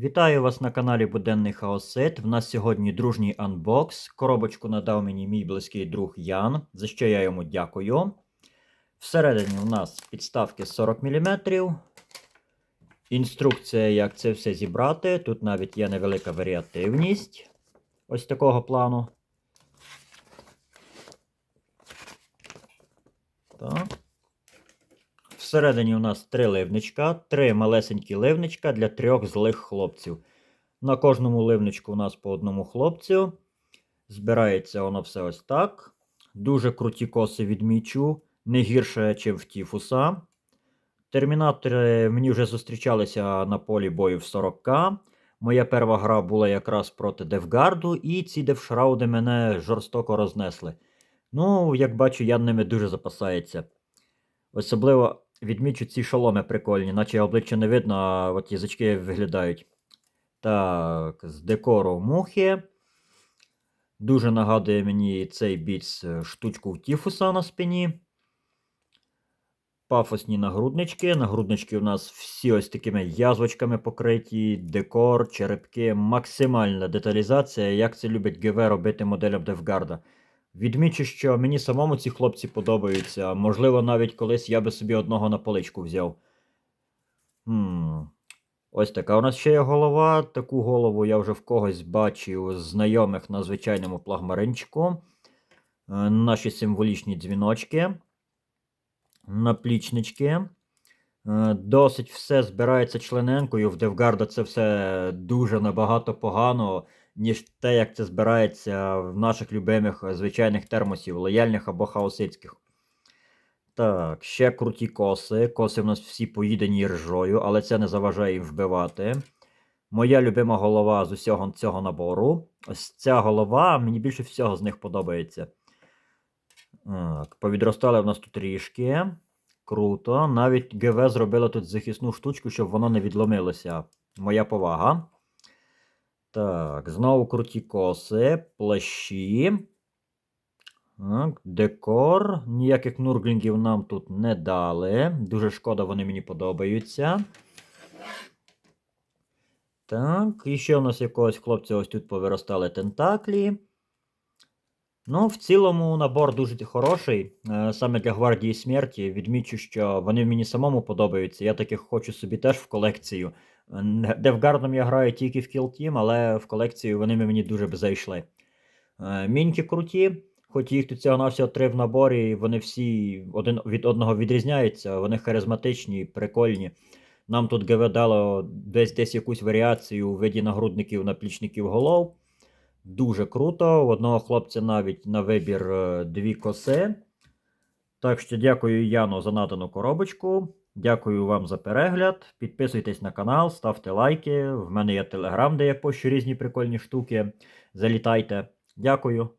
Вітаю вас на каналі Буденний Хаосит. В нас сьогодні дружній анбокс. Коробочку надав мені мій близький друг Ян, за що я йому дякую. Всередині у нас підставки 40 мм. Інструкція, як це все зібрати. Тут навіть є невелика варіативність. Ось такого плану. Так. Всередині у нас три ливничка, три малесенькі ливничка для трьох злих хлопців. На кожному ливничку у нас по одному хлопцю. Збирається воно все ось так. Дуже круті коси відмічу, не гірше, ніж в Тіфуса. Термінатори мені вже зустрічалися на полі бою в 40к. Моя перша гра була якраз проти Девгарду, і ці девшрауди мене жорстоко рознесли. Ну, як бачу, Ян ними дуже запасається. Особливо відмічу ці шоломи прикольні, наче обличчя не видно, а от язички виглядають. Так, з декору мухи. Дуже нагадує мені цей біц е, штучку Тіфуса на спині. Пафосні нагруднички. Нагруднички у нас всі ось такими язвочками покриті, декор, черепки, максимальна деталізація, як це любить ГВ робити моделям Девгарда. Відмічу, що мені самому ці хлопці подобаються. Можливо, навіть колись я би собі одного на поличку взяв. Хм. Ось така у нас ще є голова. Таку голову я вже в когось бачив з знайомих на звичайному плагмаринчику. Е, Наші символічні дзвіночки. Наплічнички. Е, Досить все збирається члененкою. В Девгарда це все дуже набагато погано, ніж те, як це збирається в наших любимих е, звичайних термосів, лояльних або хаосицьких. Так, ще круті коси. Коси в нас всі поїдені ржою, але це не заважає їм вбивати. Моя любима голова з усього цього набору. Ось ця голова мені більше всього з них подобається. Так, повідростали в нас тут ріжки. Круто. Навіть ГВ зробила тут захисну штучку, щоб воно не відломилося. Моя повага. Так, знову круті коси, плащі. Так, декор. Ніяких нурглінгів нам тут не дали. Дуже шкода, вони мені подобаються. Так, і ще у нас якогось хлопця ось тут повиростали тентаклі. Ну, в цілому набор дуже хороший. Е, Саме для гвардії смерті. Відмічу, що вони мені самому подобаються. Я таких хочу собі теж в колекцію. Е, Девгардом я граю тільки в Kill Team, але в колекцію вони мені дуже б зайшли. Е, Міньки круті, хоч їх тут всього навсього три в наборі, вони всі один від одного відрізняються, вони харизматичні, прикольні. Нам тут ГВ дало десь десь якусь варіацію у виді нагрудників, наплічників голов. Дуже круто. У одного хлопця навіть на вибір е, дві коси. Так що дякую Яну за надану коробочку. Дякую вам за перегляд. Підписуйтесь на канал, ставте лайки. В мене є телеграм, де я пощу різні прикольні штуки. Залітайте. Дякую.